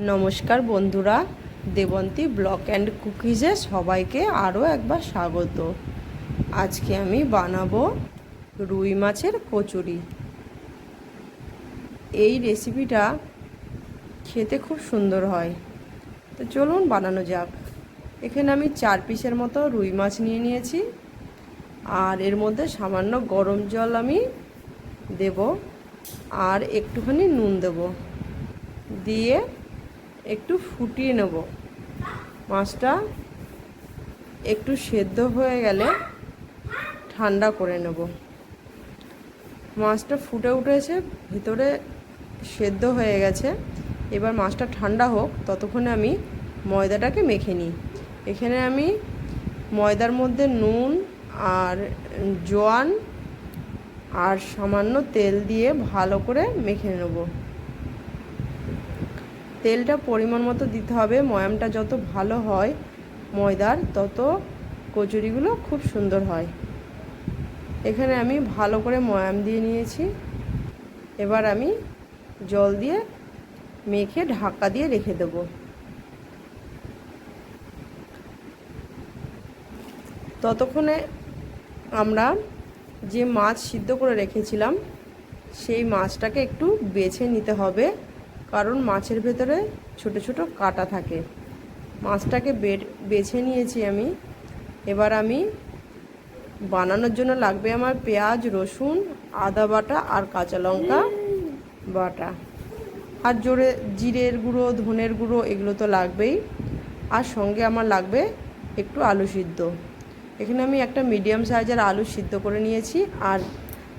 নমস্কার বন্ধুরা, Debanti block and কুকিজে সবাইকে আরও একবার স্বাগত। আজকে আমি বানাবো রুই মাছের কচুরি। এই রেসিপিটা খেতে খুব সুন্দর হয়। তো চলুন বানানো যাক। এখানে আমি চার পিসের মতো রুই মাছ নিয়ে নিয়েছি। আর এর মধ্যে সামান্য গরম জল আমি দেব। আর একটুখানি নুন দেব। দিয়ে একটু ফুটিয়ে নেব। মাছটা একটু সেদ্ধ হয়ে গেলে ঠান্ডা করে নেব। মাছটা ফুটে উঠেছে, ভিতরে সেদ্ধ হয়ে গেছে। এবার মাছটা ঠান্ডা হোক, ততক্ষণে আমি ময়দাটাকে মেখে নিই। এখানে আমি ময়দার মধ্যে নুন আর জোয়ান আর সামান্য তেল দিয়ে ভালো করে মেখে নেব। তেলটা পরিমাণ মতো দিতে হবে। ময়ামটা যত ভালো হয় ময়দার, তত কচুরিগুলো খুব সুন্দর হয়। এখানে আমি ভালো করে ময়াম দিয়ে নিয়েছি। এবার আমি জল দিয়ে মেখে ঢাকা দিয়ে রেখে দেব। ততক্ষণে আমরা যে মাছ সিদ্ধ করে রেখেছিলাম, সেই মাছটাকে একটু বেছে নিতে হবে। কারণ মাছের ভেতরে ছোট ছোট কাটা থাকে। মাছটাকে বেছে নিয়েছি আমি। এবার আমি বানানোর জন্য লাগবে আমার পেঁয়াজ, রসুন, আদা বাটা আর কাঁচা লঙ্কা বাটা। আর জোরে জিরের গুঁড়ো, ধনের গুঁড়ো এগুলো তো লাগবেই। আর সঙ্গে আমার লাগবে একটু আলু সিদ্ধ। এখানে আমি একটা মিডিয়াম সাইজের আলু সিদ্ধ করে নিয়েছি। আর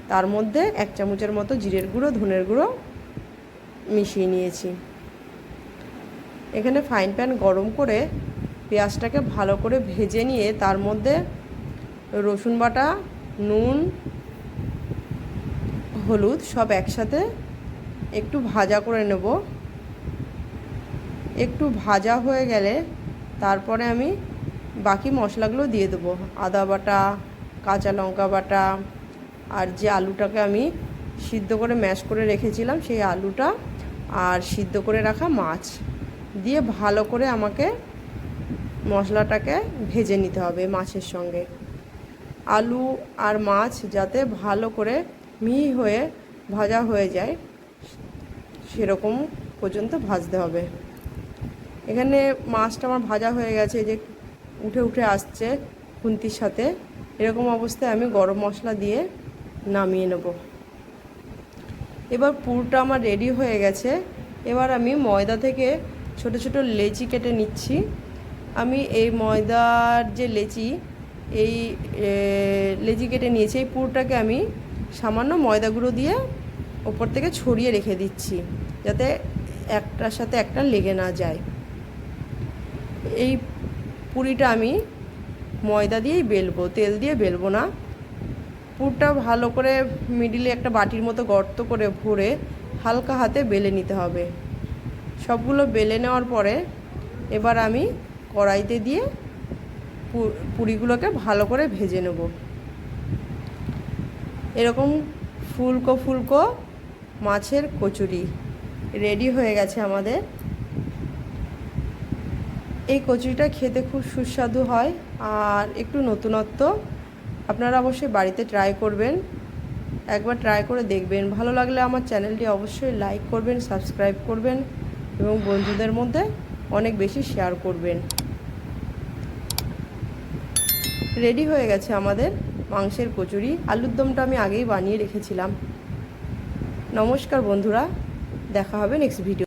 তার মধ্যে এক চামচের মতো জিরের গুঁড়ো, ধনের গুঁড়ো মিশিয়ে নিয়েছি। এখানে ফাইন প্যান গরম করে পেঁয়াজটাকে ভালো করে ভেজে নিয়ে তার মধ্যে রসুন বাটা, নুন, হলুদ সব একসাথে একটু ভাজা করে নেব। একটু ভাজা হয়ে গেলে তারপরে আমি বাকি মশলাগুলো দিয়ে দেবো। আদা বাটা, কাঁচা লঙ্কা বাটা আর যে আলুটাকে আমি সিদ্ধ করে ম্যাশ করে রেখেছিলাম সেই আলুটা আর সিদ্ধ করে রাখা মাছ। দিয়ে ভালো করে আমাকে মশলাটাকে ভেজে নিতে হবে মাছের সঙ্গে। আলু আর মাছ যাতে ভালো করে মিহি হয়ে ভাজা হয়ে যায়, সেরকম পর্যন্ত ভাজতে হবে। এখানে মাছটা আমার ভাজা হয়ে গেছে যে উঠে উঠে আসছে খুন্তির সাথে। এরকম অবস্থায় আমি গরম মশলা দিয়ে নামিয়ে নেব। এবার পুরটা আমার রেডি হয়ে গেছে। এবার আমি ময়দা থেকে ছোট ছোট লেচি কেটে নিচ্ছি। আমি এই ময়দার যে লেচি, এই লেচি কেটে নিয়েছি, এই পুরটাকে আমি সামান্য ময়দা গুঁড়ো দিয়ে ওপর থেকে ছড়িয়ে রেখে দিচ্ছি, যাতে একটার সাথে একটা লেগে না যায়। এই পুরিটা আমি ময়দা দিয়েই বেলবো, তেল দিয়ে বেলবো না। পুরটা ভালো করে মিডিলে একটা বাটির মতো গর্ত করে ভরে হালকা হাতে বেলে নিতে হবে। সবগুলো বেলে নেওয়ার পরে এবার আমি কড়াইতে দিয়ে পুরিগুলোকে ভালো করে ভেজে নেব। এরকম ফুলকো ফুলকো মাছের কচুরি রেডি হয়ে গেছে আমাদের। এই কচুরিটা খেতে খুব সুস্বাদু হয় আর একটু নতুনত্ব আপনারা অবশ্যই বাড়িতে ট্রাই করবেন। একবার ট্রাই করে দেখবেন। ভালো লাগলে আমার চ্যানেলটি অবশ্যই লাইক করবেন সাবস্ক্রাইব করবেন এবং বন্ধুদের মধ্যে অনেক বেশি শেয়ার করবেন। রেডি হয়ে গেছে আমাদের মাংসের কচুরি। আলুর দমটা আমি আগেই বানিয়ে রেখেছিলাম। নমস্কার বন্ধুরা, দেখা হবে নেক্সট ভিডিও